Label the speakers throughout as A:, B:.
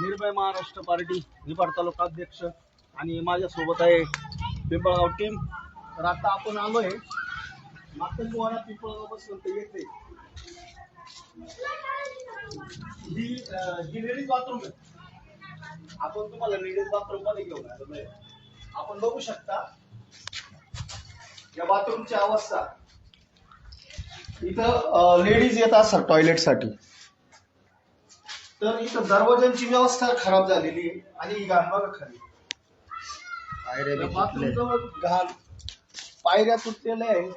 A: निर्भय महाराष्ट्र पार्टी निपाड तालुका अध्यक्ष आणि माझ्यासोबत आहे पिंपळगाव टीम तर आता आपण आलोय. मातंगवाडा पिंपळगावपासून ते येते. ही ही लेडीज बाथरूम आहे. आपण तुम्हाला लेडीज बाथरूममध्ये घेऊन आपण बघू शकता या बाथरूमची अवस्था. इथं लेडीज येत असतात टॉयलेटसाठी. तर इथं दरवाजांची व्यवस्था खराब झालेली आहे आणि ही घाण बघा खाली. घाण पायऱ्या तुटलेल्या आहे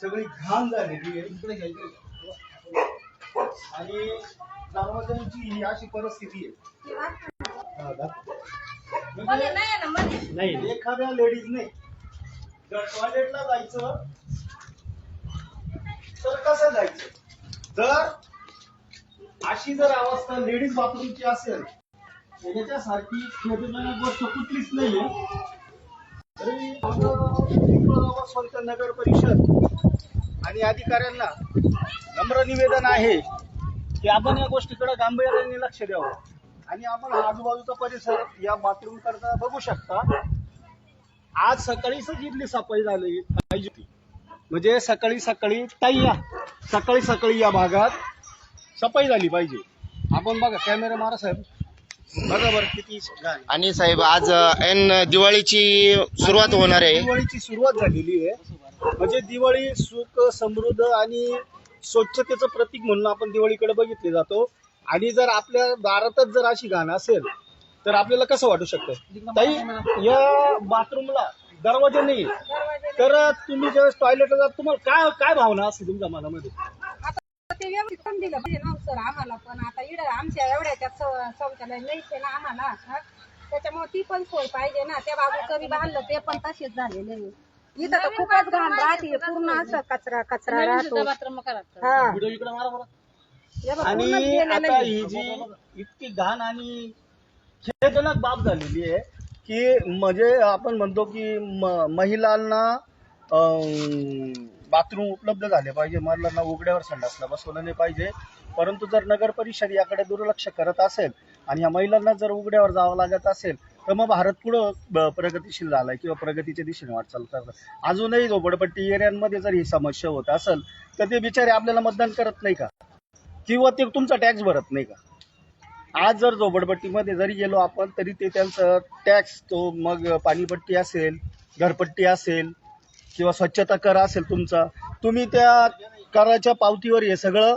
A: सगळी घाण झालेली आहे. इकडे. आणि दरवाजांची ही अशी परिस्थिती आहे. हा, दाखव. म्हणजे नाही एखाद्या लेडीजने जर टॉयलेटला जायचं तर कसं जायचं? जर अशी जर अवस्था लेडीज बाथरूमची असेल याच्यासारखी गोष्ट कुठलीच नाहीये. तरी पिंपळगाव नगर परिषद आणि अधिकाऱ्यांना नम्र निवेदन आहे की आपण या गोष्टीकडे गांभीर्याने लक्ष द्यावं. आणि आपण आजूबाजूचा परिसर या बाथरूम करता बघू शकता. आज सकाळीच इथली सफाई झाली पाहिजे म्हणजे सकाळी सकाळी ताई या सकाळी सकाळी या भागात सफाई झाली पाहिजे. आपण बघा कॅमेरा मारा साहेब. बघा बरं किती.
B: आणि साहेब आज एन दिवाळीची सुरुवात होणार आहे.
A: दिवाळीची सुरुवात झालेली आहे. म्हणजे दिवाळी सुख समृद्ध आणि स्वच्छतेचं प्रतीक म्हणून आपण दिवाळीकडे बघितले जातो. आणि जर आपल्या दारातच जर अशी घाण असेल तर आपल्याला कसं वाटू शकतं? ताई या बाथरूमला दरवाजा नाही तर तुम्ही ज्यावेळेस टॉयलेटला जात तुम्हाला काय काय भावना असते तुमच्या मनामध्ये?
C: ते व्यवस्थित पण दिलं पाहिजे ना सर आम्हाला पण. आता इकडे आमच्या एवढ्याच्या शौचालय नाहीच आहे ना आम्हाला हा? त्याच्यामुळे ती पण सोय पाहिजे ना. त्या बाजूचं बी बांधलं ते पण तसेच झालेले आहे. इथं तर खूपच घाण राहते पूर्ण असं कचरा कचरा राहतो. हा. हे बघ,
A: आणि
C: पूर्णच गेलेलं
A: आता
C: आहे.
A: ही जी इतकी घाण आणि खेदजनक बाब झालेली आहे की म्हणजे आपण म्हणतो की म- महिलांना बाथरूम उपलब्ध झाले पाहिजे मरलांना उघड्यावर संडासला बसवलं नाही पाहिजे. परंतु जर नगर परिषद याकडे दुर्लक्ष करत असेल आणि या महिलांना जर उघड्यावर जावं लागत असेल तर मग भारत पुढं प्रगतीशील प्रगतिशील झालाय किंवा प्रगतीच्या दिशेने वाटचाल करत अजूनही झोपडपट्टी एरियांमध्ये जर ही समस्या होत असेल तर ते बिचारे आपल्याला मतदान करत नाही का? किंवा ते तुमचा टॅक्स भरत नाही का? आज जर झोपडपट्टीमध्ये जरी गेलो आपण तरी ते त्यांचं टॅक्स तो मग पाणीपट्टी असेल घरपट्टी असेल किंवा स्वच्छता कर असेल तुमचा तुम्ही त्या कराच्या पावतीवर हे सगळं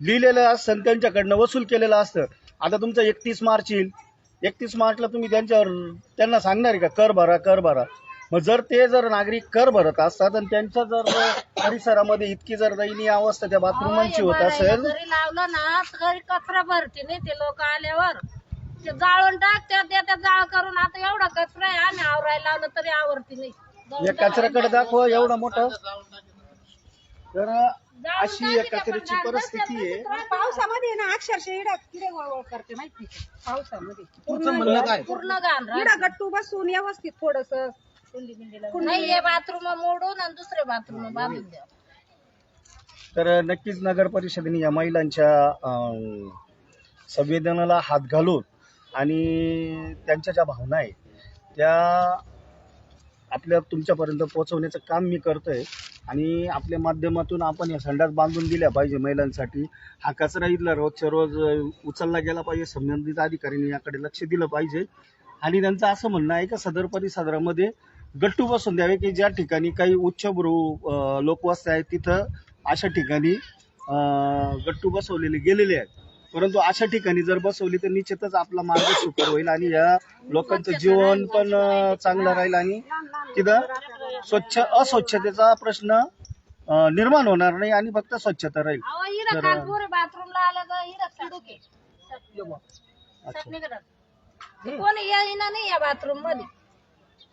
A: लिहिलेलं असतं त्यांच्याकडनं वसूल केलेलं असतं. आता तुमचं एकतीस मार्च येईल. एकतीस मार्चला तुम्ही त्यांच्यावर त्यांना सांगणार आहे का कर भरा कर भरा. मग जर ते जर नागरिक कर भरत असतात आणि त्यांच्या जर परिसरामध्ये इतकी जर दयनीय अवस्था त्या बाथरूमांची होत असेल
D: लावलं ना तरी कचरा भरते नाही ते लोक आल्यावर. ते जाळून टाकतात त्या जाळ करून. आता एवढा कचरा आहे आम्ही आवरायला लावलं तरी आवरती नाही.
A: या कचऱ्याकडे दाखवा एवढा मोठा. तर अशी या कचऱ्याची परिस्थिती आहे.
C: पावसामध्ये ना अक्षरशः इडा किडे वळवळ करते माहिती? पावसामध्ये.
A: तुमचं म्हणणं काय?
D: पूर्ण घाण
C: इडा गट्टू बसून व्यवस्थित थोडस
D: नाही हे बाथरूम मोडून आणि दुसरे बाथरूम बांधून द्या
A: तर नक्कीच नगर परिषदेने या महिलांच्या अं, संवेदनाला हात घालून आणि त्यांच्या ज्या भावना आहेत त्या आपल्या तुमच्यापर्यंत पोहोचवण्याचं काम मी करतो आहे आणि आपल्या माध्यमातून आपण या संडास बांधून दिल्या पाहिजे महिलांसाठी. हा कचरा इथला रोजच्या रोज उचलला गेला पाहिजे. संबंधित अधिकाऱ्यांनी याकडे लक्ष दिलं पाहिजे. आणि त्यांचं असं म्हणणं आहे का सदर परिसरामध्ये गट्टू बसून द्यावे की ज्या ठिकाणी काही उच्चभ्रू अं, लोकवस्त्या आहेत तिथं अशा ठिकाणी गट्टू बसवलेले गेलेले आहेत. परंतु अशा ठिकाणी जर बसवली तर निश्चितच आपला मार्ग सुकर होईल आणि या लोकांचं जीवन पण चांगलं राहील आणि तिथं स्वच्छ अस्वच्छतेचा प्रश्न निर्माण होणार नाही आणि फक्त स्वच्छता राहील.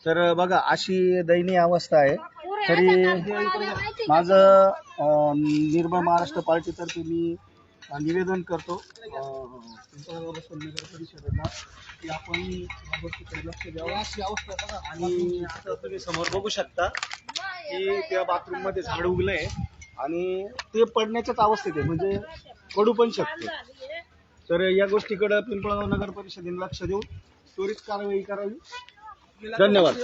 A: तर- बघा अशी दयनीय अवस्था आहे. तरी? माझं निर्भय महाराष्ट्र पार्टीतर्फे मी निवेदन करतो. परिषदेला की आपण लक्ष द्यावं. आणि आता तुम्ही समोर बघू शकता की त्या बाथरूममध्ये झाड उगलंय आणि ते पडण्याच्याच अवस्थेत आहे म्हणजे पडू पण शकते. तर या गोष्टीकडे पिंपळगाव नगर परिषदेने लक्ष देऊन त्वरित कारवाई करावी. धन्यवाद.